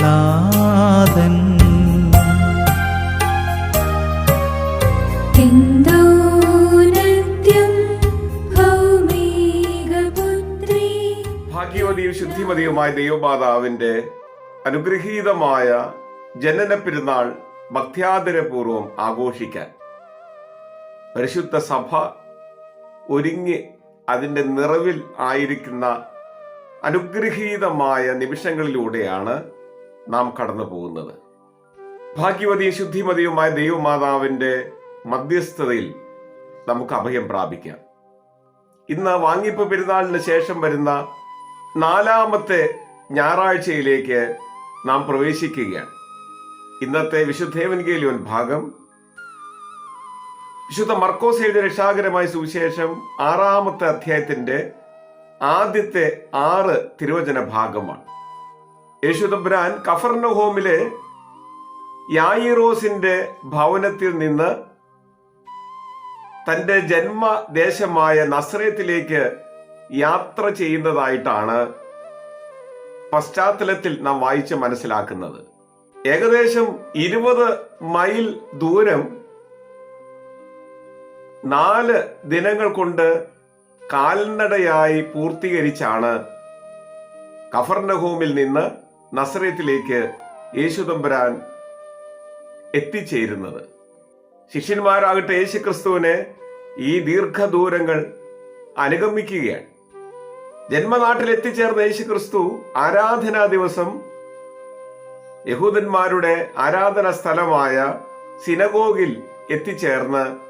നാഥൻ. എന്തോനത്യം ഭൗമികപുത്രീ ഭാഗ്യവതിയും ശുദ്ധിമതിയുമായ ദൈവമാതാവിന്റെ അനുഗ്രഹീതമായ ജനന പെരുന്നാൾ ഭക്ത്യാദരപൂർവം ആഘോഷിക്കാൻ പരിശുദ്ധ സഭ ഒരുങ്ങി അതിന്റെ നിറവിൽ ആയിരിക്കുന്ന അനുഗ്രഹീതമായ നിമിഷങ്ങളിലൂടെയാണ് നാം കടന്നു പോകുന്നത്. ഭാഗ്യവതിയും ശുദ്ധിമതിയുമായ ദൈവമാതാവിന്റെ മധ്യസ്ഥതയിൽ നമുക്ക് അഭയം പ്രാപിക്കാം. ഇന്ന് വാങ്ങിപ്പ് പെരുന്നാളിന് ശേഷം വരുന്ന നാലാമത്തെ ഞായറാഴ്ചയിലേക്ക് നാം പ്രവേശിക്കുകയാണ്. ഇന്നത്തെ വിശുദ്ധേവൻഗേലിയോൻ ഭാഗം. വിശുദ്ധ മർക്കോസ് എഴുതിയ രക്ഷാകരമായ സുവിശേഷം ആറാമത്തെ അധ്യായത്തിന്റെ ആദ്യത്തെ ആറ് തിരുവചന ഭാഗമാണ്. യേശുദബ്രാൻ കഫർണഹോമിലെ യായിറോസിന്റെ ഭവനത്തിൽ നിന്ന് തന്റെ ജന്മദേശമായ നസ്രയത്തിലേക്ക് യാത്ര ചെയ്യുന്നതായിട്ടാണ് പശ്ചാത്തലത്തിൽ നാം വായിച്ച് മനസ്സിലാക്കുന്നത്. ഏകദേശം ഇരുപത് മൈൽ ദൂരം നാല് ദിനങ്ങൾ കൊണ്ട് കാൽനടയായി പൂർത്തീകരിച്ചാണ് കഫർണഹോമിൽ നിന്ന് നസ്രയത്തിലേക്ക് യേശുദമ്പരാൻ എത്തിച്ചേരുന്നത്. ശിഷ്യന്മാരാകട്ടെ യേശുക്രിസ്തുവിനെ ഈ ദീർഘദൂരങ്ങൾ അനുഗമിക്കുകയാണ്. ജന്മനാട്ടിൽ എത്തിച്ചേർന്ന യേശുക്രിസ്തു ആരാധനാ ദിവസം യഹൂദന്മാരുടെ ആരാധന സ്ഥലമായ സിനഗോഗിൽ എത്തിച്ചേർന്ന്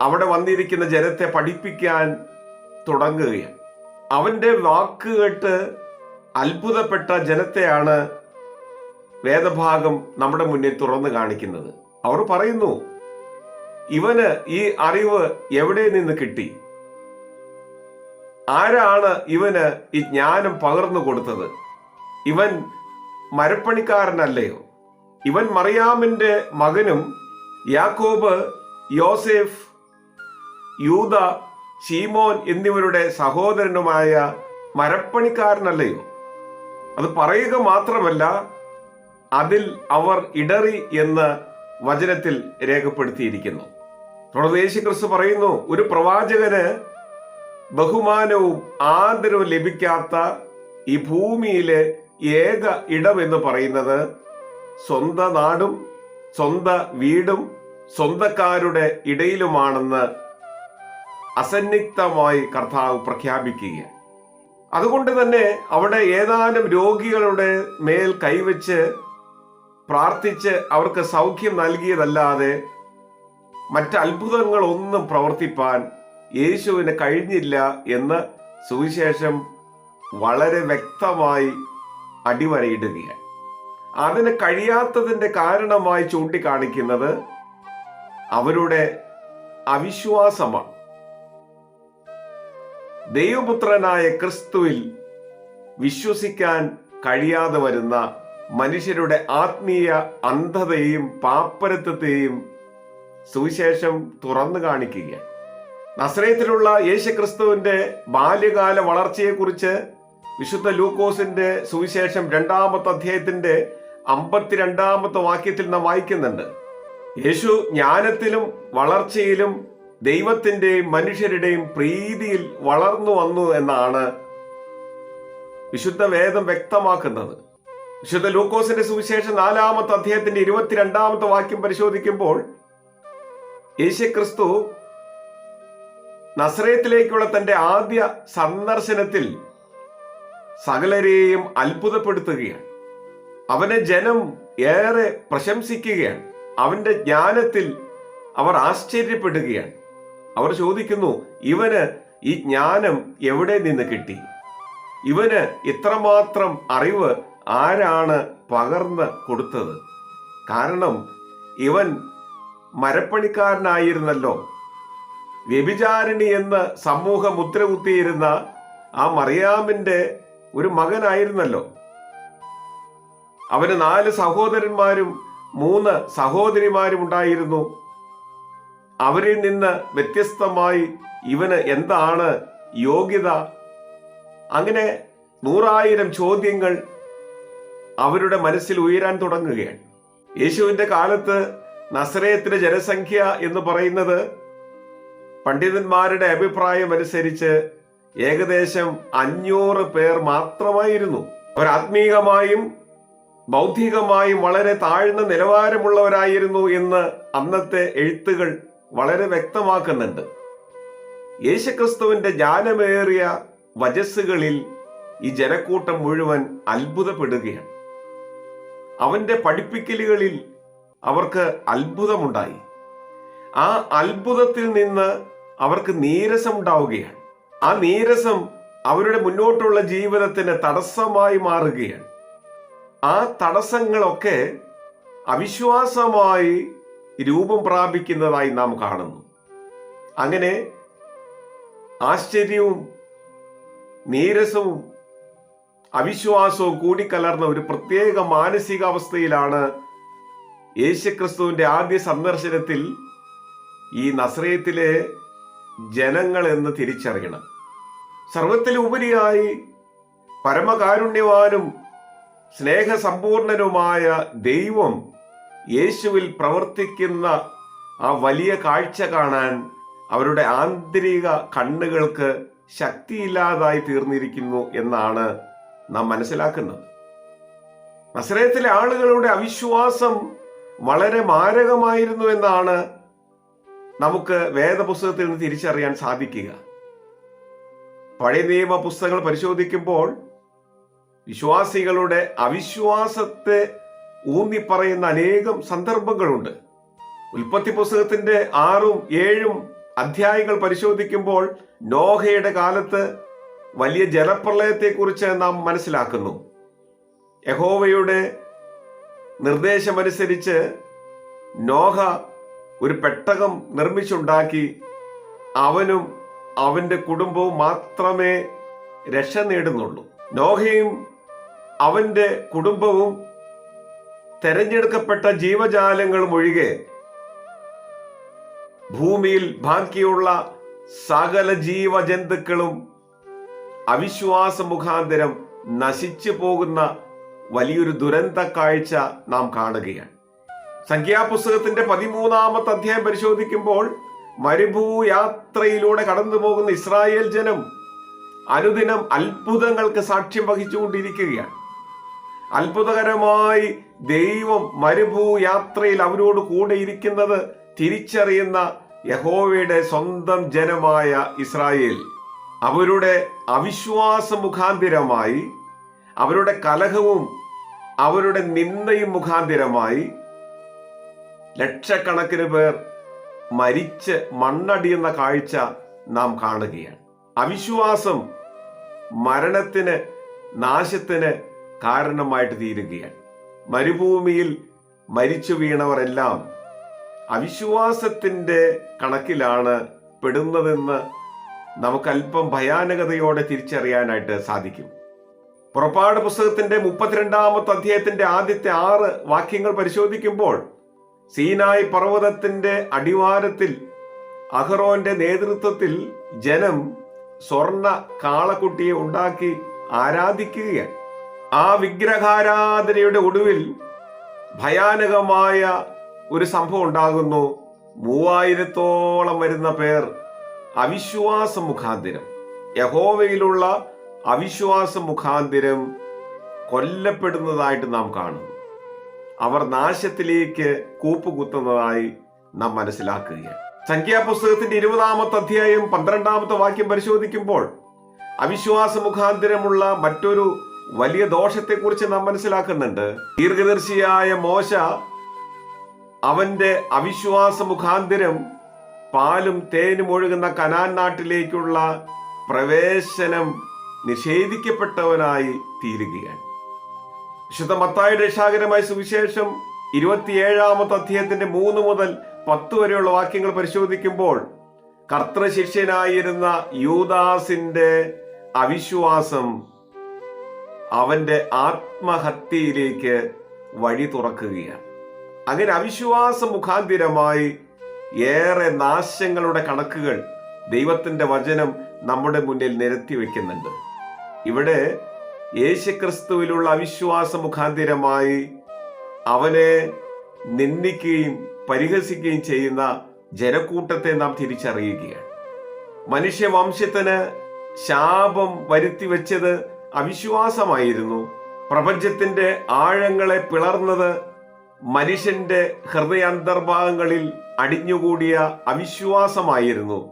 അവിടെ വന്നിരിക്കുന്ന ജനത്തെ പഠിപ്പിക്കാൻ തുടങ്ങുകയാണ്. അവന്റെ വാക്ക് കേട്ട് അത്ഭുതപ്പെട്ട ജനത്തെയാണ് വേദഭാഗം നമ്മുടെ മുന്നിൽ തുറന്നു കാണിക്കുന്നത്. അവർ പറയുന്നു ഇവന് ഈ അറിവ് എവിടെ നിന്ന് കിട്ടി? ആരാണ് ഇവന് ഈ ജ്ഞാനം പകർന്നു കൊടുത്തത്? ഇവൻ മരപ്പണിക്കാരനല്ലയോ? ഇവൻ മറിയാമിന്റെ മകനും യാക്കോബ് യോസെഫ് യൂത ശീമോൻ എന്നിവരുടെ സഹോദരനുമായ മരപ്പണിക്കാരനല്ലയോ? അത് പറയുക മാത്രമല്ല അതിൽ അവർ ഇടറി എന്ന് വചനത്തിൽ രേഖപ്പെടുത്തിയിരിക്കുന്നു. തുടർന്ന് യേശു ക്രിസ്തു പറയുന്നു ഒരു പ്രവാചകന് ബഹുമാനവും ആദരവും ലഭിക്കാത്ത ഈ ഭൂമിയിലെ ഏക ഇടം എന്ന് പറയുന്നത് സ്വന്തം നാടും സ്വന്തം വീടും സ്വന്തക്കാരുടെ ഇടയിലുമാണെന്ന് അസന്നിഗ്ധമായി കർത്താവ് പ്രഖ്യാപിക്കുകയാണ്. അതുകൊണ്ട് തന്നെ അവിടെ ഏതാനും രോഗികളുടെ മേൽ കൈവച്ച് പ്രാർത്ഥിച്ച് അവർക്ക് സൗഖ്യം നൽകിയതല്ലാതെ മറ്റ് അത്ഭുതങ്ങളൊന്നും പ്രവർത്തിപ്പാൻ യേശുവിന് കഴിഞ്ഞില്ല എന്ന് സുവിശേഷം വളരെ വ്യക്തമായി അടിവരയിടുകയാണ്. അതിന് കഴിയാത്തതിന്റെ കാരണമായി ചൂണ്ടിക്കാണിക്കുന്നത് അവരുടെ അവിശ്വാസമാണ്. ദൈവപുത്രനായ ക്രിസ്തുവിൽ വിശ്വസിക്കാൻ കഴിയാതെ വരുന്ന മനുഷ്യരുടെ ആത്മീയ അന്ധതയെയും പാപ്പരത്വത്തെയും സുവിശേഷം തുറന്നു കാണിക്കുക നസ്രയത്തിലുള്ള യേശുക്രിസ്തുവിന്റെ ബാല്യകാല വളർച്ചയെക്കുറിച്ച് വിശുദ്ധ ലൂക്കോസിന്റെ സുവിശേഷം രണ്ടാമത്തെ അധ്യായത്തിന്റെ അമ്പത്തിരണ്ടാമത്തെ വാക്യത്തിൽ നാം വായിക്കുന്നുണ്ട്. യേശു ജ്ഞാനത്തിലും വളർച്ചയിലും ദൈവത്തിന്റെയും മനുഷ്യരുടെയും പ്രീതിയിൽ വളർന്നു വന്നു എന്നാണ് വിശുദ്ധ വേദം വ്യക്തമാക്കുന്നത്. വിശുദ്ധ ലൂക്കോസിന്റെ സുവിശേഷം നാലാമത്തെ അധ്യായത്തിന്റെ ഇരുപത്തിരണ്ടാമത്തെ വാക്യം പരിശോധിക്കുമ്പോൾ യേശുക്രിസ്തു നസ്രയത്തിലേക്കുള്ള തന്റെ ആദ്യ സന്ദർശനത്തിൽ സകലരെയും അത്ഭുതപ്പെടുത്തുകയാണ്. അവനെ ജനം ഏറെ പ്രശംസിക്കുകയാണ്. അവന്റെ ജ്ഞാനത്തിൽ അവർ ആശ്ചര്യപ്പെടുകയാണ്. അവർ ചോദിക്കുന്നു ഇവന് ഈ ജ്ഞാനം എവിടെ നിന്ന് കിട്ടി? ഇവന് ഇത്രമാത്രം അറിവ് ആരാണ് പകർന്ന് കൊടുത്തത്? കാരണം ഇവൻ മരപ്പണിക്കാരനായിരുന്നല്ലോ. വ്യഭിചാരിണി എന്ന് സമൂഹം മുദ്രകുത്തിയിരുന്ന ആ മറിയാമിന്റെ ഒരു മകനായിരുന്നല്ലോ. അവന് നാല് സഹോദരന്മാരും മൂന്ന് സഹോദരിമാരും ഉണ്ടായിരുന്നു. അവരിൽ നിന്ന് വ്യത്യസ്തമായി ഇവന് എന്താണ് യോഗ്യത? അങ്ങനെ നൂറായിരം ചോദ്യങ്ങൾ അവരുടെ മനസ്സിൽ ഉയരാൻ തുടങ്ങുകയാണ്. യേശുവിന്റെ കാലത്ത് നസ്രയത്തിലെ ജനസംഖ്യ എന്ന് പറയുന്നത് പണ്ഡിതന്മാരുടെ അഭിപ്രായം അനുസരിച്ച് ഏകദേശം അഞ്ഞൂറ് പേർ മാത്രമായിരുന്നു. അവർ ആത്മീകമായും ബൗദ്ധികമായും വളരെ താഴ്ന്ന നിലവാരമുള്ളവരായിരുന്നു എന്ന് അന്നത്തെ എഴുത്തുകൾ വളരെ വ്യക്തമാക്കുന്നുണ്ട്. യേശുക്രിസ്തുവിന്റെ ജ്ഞാനമേറിയ വജസ്സുകളിൽ ഈ ജനക്കൂട്ടം മുഴുവൻ അത്ഭുതപ്പെടുകയാണ്. അവന്റെ പഠിപ്പിക്കലുകളിൽ അവർക്ക് അത്ഭുതമുണ്ടായി. ആ അത്ഭുതത്തിൽ നിന്ന് അവർക്ക് നീരസം ഉണ്ടാവുകയാണ്. ആ നീരസം അവരുടെ മുന്നോട്ടുള്ള ജീവിതത്തിന് തടസ്സമായി മാറുകയാണ്. ആ തടസ്സങ്ങളൊക്കെ അവിശ്വാസമായി രൂപം പ്രാപിക്കുന്നതായി നാം കാണുന്നു. അങ്ങനെ ആശ്ചര്യവും നീരസവും അവിശ്വാസവും കൂടിക്കലർന്ന ഒരു പ്രത്യേക മാനസികാവസ്ഥയിലാണ് യേശുക്രിസ്തുവിന്റെ ആദ്യ സന്ദർശനത്തിൽ ഈ നസ്രയത്തിലെ ജനങ്ങൾ എന്ന് തിരിച്ചറിയണം. സർവത്തിലുപരിയായി പരമകാരുണ്യവാനും സ്നേഹസമ്പൂർണനുമായ ദൈവം യേശുവിൽ പ്രവർത്തിക്കുന്ന ആ വലിയ കാഴ്ച കാണാൻ അവരുടെ ആന്തരിക കണ്ണുകൾക്ക് ശക്തിയില്ലാതായി തീർന്നിരിക്കുന്നു എന്നാണ് നാം മനസ്സിലാക്കുന്നത്. നസ്രയത്തിലെ ആളുകളുടെ അവിശ്വാസം വളരെ മാരകമായിരുന്നു എന്നാണ് നമുക്ക് വേദപുസ്തകത്തിൽ നിന്ന് തിരിച്ചറിയാൻ സാധിക്കുക. പഴയ നിയമ പുസ്തകങ്ങൾ പരിശോധിക്കുമ്പോൾ വിശ്വാസികളുടെ അവിശ്വാസത്തെ ഊന്നിപ്പറയുന്ന അനേകം സന്ദർഭങ്ങളുണ്ട്. ഉൽപ്പത്തി പുസ്തകത്തിന്റെ ആറും ഏഴും അധ്യായങ്ങൾ പരിശോധിക്കുമ്പോൾ നോഹയുടെ കാലത്ത് വലിയ ജലപ്രളയത്തെക്കുറിച്ച് നാം മനസ്സിലാക്കുന്നു. യഹോവയുടെ നിർദ്ദേശമനുസരിച്ച് നോഹ ഒരു പെട്ടകം നിർമ്മിച്ചുണ്ടാക്കി. അവനും അവന്റെ കുടുംബവും മാത്രമേ രക്ഷ നേടുന്നുള്ളൂ. നോഹയും അവന്റെ കുടുംബവും തെരഞ്ഞെടുക്കപ്പെട്ട ജീവജാലങ്ങളും ഒഴികെ ഭൂമിയിൽ ബാക്കിയുള്ള സകല ജീവജന്തുക്കളും അവിശ്വാസ മുഖാന്തരം നശിച്ചു പോകുന്ന വലിയൊരു ദുരന്ത കാഴ്ച നാം കാണുകയാണ്. സംഖ്യാപുസ്തകത്തിന്റെ പതിമൂന്നാമത്തെ അധ്യായം പരിശോധിക്കുമ്പോൾ മരുഭൂയാത്രയിലൂടെ കടന്നു പോകുന്ന ഇസ്രായേൽ ജനം അനുദിനം അത്ഭുതങ്ങൾക്ക് സാക്ഷ്യം വഹിച്ചുകൊണ്ടിരിക്കുകയാണ്. അത്ഭുതകരമായി ദൈവം മരുഭൂയാത്രയിൽ അവരോട് കൂടെ ഇരിക്കുന്നത് തിരിച്ചറിയുന്ന യഹോവയുടെ സ്വന്തം ജനമായ ഇസ്രായേൽ. അവരുടെ അവിശ്വാസ മുഖാന്തിരമായി അവരുടെ കലഹവും അവരുടെ നിന്ദയും മുഖാന്തിരമായി ലക്ഷക്കണക്കിന് പേർ മരിച്ച് മണ്ണടിയുന്ന കാഴ്ച നാം കാണുകയാണ്. അവിശ്വാസം മരണത്തിന് നാശത്തിന് കാരണമായിട്ട് തീരുകയാണ്. മരുഭൂമിയിൽ മരിച്ചു വീണവരെല്ലാം അവിശ്വാസത്തിന്റെ കണക്കിലാണ് പെടുന്നതെന്ന് നമുക്ക് അല്പം ഭയാനകതയോടെ തിരിച്ചറിയാനായിട്ട് സാധിക്കും. പുറപ്പാട് പുസ്തകത്തിന്റെ മുപ്പത്തിരണ്ടാമത്തെ അധ്യായത്തിന്റെ ആദ്യത്തെ ആറ് വാക്യങ്ങൾ പരിശോധിക്കുമ്പോൾ സീനായ് പർവതത്തിന്റെ അടിവാരത്തിൽ അഹ്റോന്റെ നേതൃത്വത്തിൽ ജനം സ്വർണ കാളക്കുട്ടിയെ ഉണ്ടാക്കി ആരാധിക്കുകയാണ്. ആ വിഗ്രഹാരാധനയുടെ ഒടുവിൽ ഭയാനകമായ ഒരു സംഭവം ഉണ്ടാകുന്നു. മൂവായിരത്തോളം വരുന്ന പേർ അവിശ്വാസ മുഖാന്തിരം. യഹോവയിലുള്ള അവിശ്വാസ മുഖാന്തിരം കൊല്ലപ്പെടുന്നതായിട്ട് നാം കാണുന്നു. അവർ നാശത്തിലേക്ക് കൂപ്പുകുത്തുന്നതായി നാം മനസ്സിലാക്കുകയാണ്. സംഖ്യാപുസ്തകത്തിന്റെ ഇരുപതാമത്തെ അധ്യായം പന്ത്രണ്ടാമത്തെ വാക്യം പരിശോധിക്കുമ്പോൾ അവിശ്വാസ മുഖാന്തിരമുള്ള മറ്റൊരു വലിയ ദോഷത്തെക്കുറിച്ച് നാം മനസ്സിലാക്കുന്നുണ്ട്. ദീർഘദർശിയായ മോശ അവന്റെ അവിശ്വാസ മുഖാന്തിരം പാലും തേനും ഒഴുകുന്ന കനാൻ നാട്ടിലേക്കുള്ള പ്രവേശനം നിഷേധിക്കപ്പെട്ടവനായി തീരുകയാണ്. വിശുദ്ധ മത്തായുടെ രക്ഷാകരമായ സുവിശേഷം ഇരുപത്തിയേഴാമത്തെ അധ്യായത്തിന്റെ മൂന്ന് മുതൽ പത്ത് വരെയുള്ള വാക്യങ്ങൾ പരിശോധിക്കുമ്പോൾ കർത്തൃശിഷ്യനായിരുന്ന യൂദാസിന്റെ അവിശ്വാസം അവന്റെ ആത്മഹത്യയിലേക്ക് വഴി തുറക്കുകയാണ്. അങ്ങനെ അവിശ്വാസ മുഖാന്തിരമായി ഏറെ നാശങ്ങളുടെ കണക്കുകൾ ദൈവത്തിന്റെ വചനം നമ്മുടെ മുന്നിൽ നിരത്തി വെക്കുന്നുണ്ട്. ഇവിടെ യേശുക്രിസ്തുവിലുള്ള അവിശ്വാസ മുഖാന്തിരമായി അവനെ നിന്ദിക്കുകയും പരിഹസിക്കുകയും ചെയ്യുന്ന ജനക്കൂട്ടത്തെ നാം തിരിച്ചറിയുകയാണ്. മനുഷ്യവംശത്തിന് ശാപം വരുത്തി വെച്ചത് അവിശ്വാസമായിരുന്നു. പ്രപഞ്ചത്തിന്റെ ആഴങ്ങളെ പിളർന്നത് മനുഷ്യന്റെ ഹൃദയാന്തർഭാഗങ്ങളിൽ അടിഞ്ഞുകൂടിയ അവിശ്വാസമായിരുന്നു.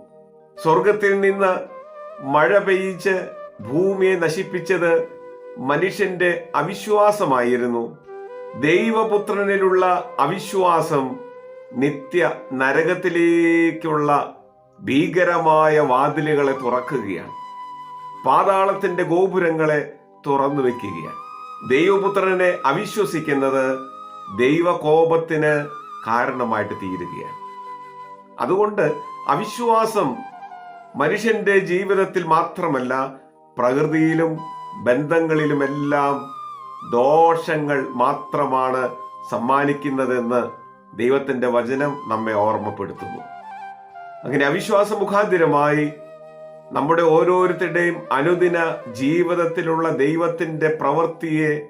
സ്വർഗത്തിൽ നിന്ന് മഴ പെയ്യിച്ച് ഭൂമിയെ നശിപ്പിച്ചത് മനുഷ്യന്റെ അവിശ്വാസമായിരുന്നു. ദൈവപുത്രനിലുള്ള അവിശ്വാസം നിത്യ നരകത്തിലേക്കുള്ള ഭീകരമായ വാതിലുകളെ തുറക്കുകയാണ്. പാതാളത്തിന്റെ ഗോപുരങ്ങളെ തുറന്നു വെക്കുകയാണ്. ദൈവപുത്രനെ അവിശ്വസിക്കുന്നത് ദൈവകോപത്തിന് കാരണമായിട്ട് തീരുകയാണ്. അതുകൊണ്ട് അവിശ്വാസം മനുഷ്യന്റെ ജീവിതത്തിൽ മാത്രമല്ല പ്രകൃതിയിലും ബന്ധങ്ങളിലുമെല്ലാം ദോഷങ്ങൾ മാത്രമാണ് സമ്മാനിക്കുന്നതെന്ന് ദൈവത്തിന്റെ വചനം നമ്മെ ഓർമ്മപ്പെടുത്തുന്നു. അങ്ങനെ അവിശ്വാസ മുഖാന്തിരമായി നമ്മുടെ ഓരോരുത്തരുടെയും അനുദിന ജീവിതത്തിലുള്ള ദൈവത്തിന്റെ പ്രവൃത്തിയെ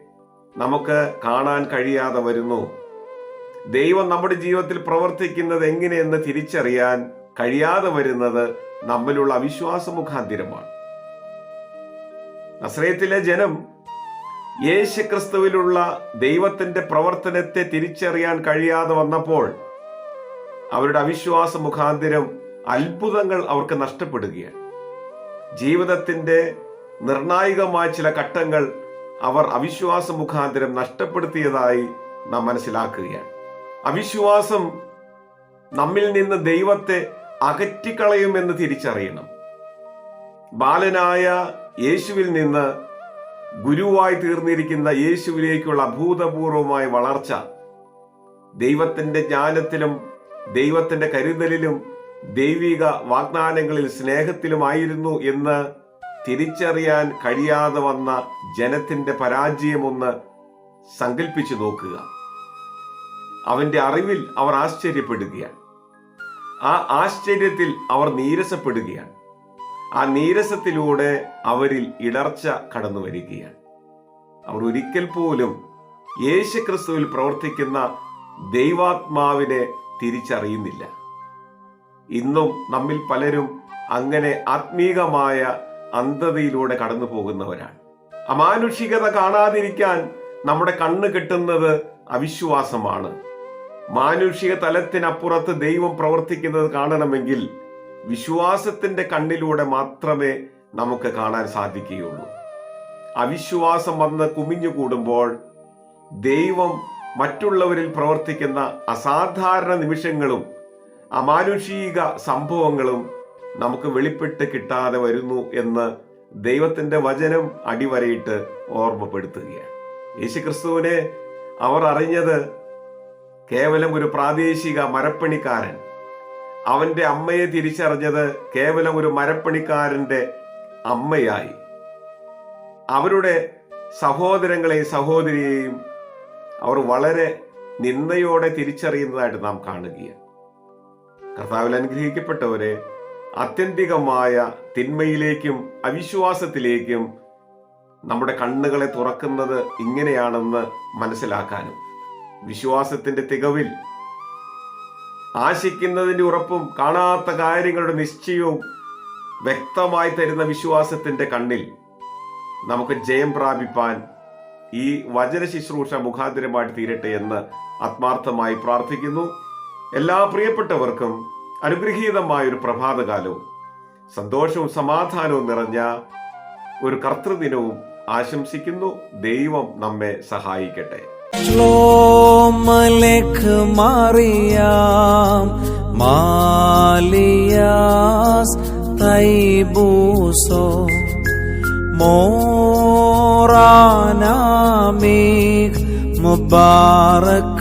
നമുക്ക് കാണാൻ കഴിയാതെ വരുന്നു. ദൈവം നമ്മുടെ ജീവിതത്തിൽ പ്രവർത്തിക്കുന്നത് എങ്ങനെയെന്ന് തിരിച്ചറിയാൻ കഴിയാതെ വരുന്നത് നമ്മിലുള്ള അവിശ്വാസ മുഖാന്തിരമാണ് നസ്രയത്തിലെ ജനം യേശു ക്രിസ്തുവിലുള്ള ദൈവത്തിന്റെ പ്രവർത്തനത്തെ തിരിച്ചറിയാൻ കഴിയാതെ വന്നപ്പോൾ അവരുടെ അവിശ്വാസ മുഖാന്തിരം അത്ഭുതങ്ങൾ അവർക്ക് നഷ്ടപ്പെടുകയാണ്. ജീവിതത്തിന്റെ നിർണായകമായ ചില ഘട്ടങ്ങൾ അവർ അവിശ്വാസ മുഖാന്തരം നഷ്ടപ്പെടുത്തിയതായി നാം മനസ്സിലാക്കുകയാണ്. അവിശ്വാസം നമ്മിൽ നിന്ന് ദൈവത്തെ അകറ്റിക്കളയുമെന്ന് തിരിച്ചറിയണം. ബാലനായ യേശുവിൽ നിന്ന് ഗുരുവായി തീർന്നിരിക്കുന്ന യേശുവിലേക്കുള്ള അഭൂതപൂർവമായ വളർച്ച ദൈവത്തിന്റെ ജ്ഞാനത്തിലും ദൈവത്തിന്റെ കരുതലിലും ദൈവിക വാഗ്ദാനങ്ങളിൽ സ്നേഹത്തിലുമായിരുന്നു എന്ന് തിരിച്ചറിയാൻ കഴിയാതെ വന്ന ജനത്തിന്റെ പരാജയമൊന്ന് സങ്കല്പിച്ചു നോക്കുക. അവന്റെ അറിവിൽ അവർ ആശ്ചര്യപ്പെടുകയാണ്. ആ ആശ്ചര്യത്തിൽ അവർ നീരസപ്പെടുകയാണ്. ആ നീരസത്തിലൂടെ അവരിൽ ഇടർച്ച കടന്നു വരികയാണ്. അവർ ഒരിക്കൽ പോലും യേശുക്രിസ്തുവിൽ പ്രവർത്തിക്കുന്ന ദൈവാത്മാവിനെ തിരിച്ചറിയുന്നില്ല. ഇന്നും നമ്മിൽ പലരും അങ്ങനെ ആത്മീകമായ അന്ധതയിലൂടെ കടന്നു പോകുന്നവരാണ്. അമാനുഷികത കാണാതിരിക്കാൻ നമ്മുടെ കണ്ണ് കിട്ടുന്നത് അവിശ്വാസമാണ്. മാനുഷിക തലത്തിനപ്പുറത്ത് ദൈവം പ്രവർത്തിക്കുന്നത് കാണണമെങ്കിൽ വിശ്വാസത്തിന്റെ കണ്ണിലൂടെ മാത്രമേ നമുക്ക് കാണാൻ സാധിക്കുകയുള്ളൂ. അവിശ്വാസം വന്ന് കുമിഞ്ഞുകൂടുമ്പോൾ ദൈവം മറ്റുള്ളവരിൽ പ്രവർത്തിക്കുന്ന അസാധാരണ നിമിഷങ്ങളും അമാനുഷിക സംഭവങ്ങളും നമുക്ക് വെളിപ്പെട്ട് കിട്ടാതെ വരുന്നു എന്ന് ദൈവത്തിന്റെ വചനം അടിവരയിട്ട് ഓർമ്മപ്പെടുത്തുകയാണ്. യേശുക്രിസ്തുവിനെ അവർ അറിഞ്ഞത് കേവലം ഒരു പ്രാദേശിക മരപ്പണിക്കാരൻ. അവന്റെ അമ്മയെ തിരിച്ചറിഞ്ഞത് കേവലം ഒരു മരപ്പണിക്കാരന്റെ അമ്മയായി. അവരുടെ സഹോദരങ്ങളെയും സഹോദരിയെയും അവർ വളരെ നിന്ദയോടെ തിരിച്ചറിയുന്നതായിട്ട് നാം കാണുകയാണ്. കർത്താവിൽ അനുഗ്രഹിക്കപ്പെട്ടവരെ ആത്യന്തികമായ തിന്മയിലേക്കും അവിശ്വാസത്തിലേക്കും നമ്മുടെ കണ്ണുകളെ തുറക്കുന്നത് ഇങ്ങനെയാണെന്ന് മനസ്സിലാക്കാനും. വിശ്വാസത്തിന്റെ തികവിൽ ആശിക്കുന്നതിന്റെ ഉറപ്പും കാണാത്ത കാര്യങ്ങളുടെ നിശ്ചയവും വ്യക്തമായി തരുന്ന വിശ്വാസത്തിന്റെ കണ്ണിൽ നമുക്ക് ജയം പ്രാപിപ്പാൻ ഈ വചന ശുശ്രൂഷ മുഖാന്തരമായിട്ട് തീരട്ടെ എന്ന് ആത്മാർത്ഥമായി പ്രാർത്ഥിക്കുന്നു. എല്ലാ പ്രിയപ്പെട്ടവർക്കും അനുഗ്രഹീതമായ ഒരു പ്രഭാതകാലവും സന്തോഷവും സമാധാനവും നിറഞ്ഞ ഒരു കർത്തൃദിനവും ആശംസിക്കുന്നു. ദൈവം നമ്മെ സഹായിക്കട്ടെ. Mariam Malias Taibuso Moranamik Mubarak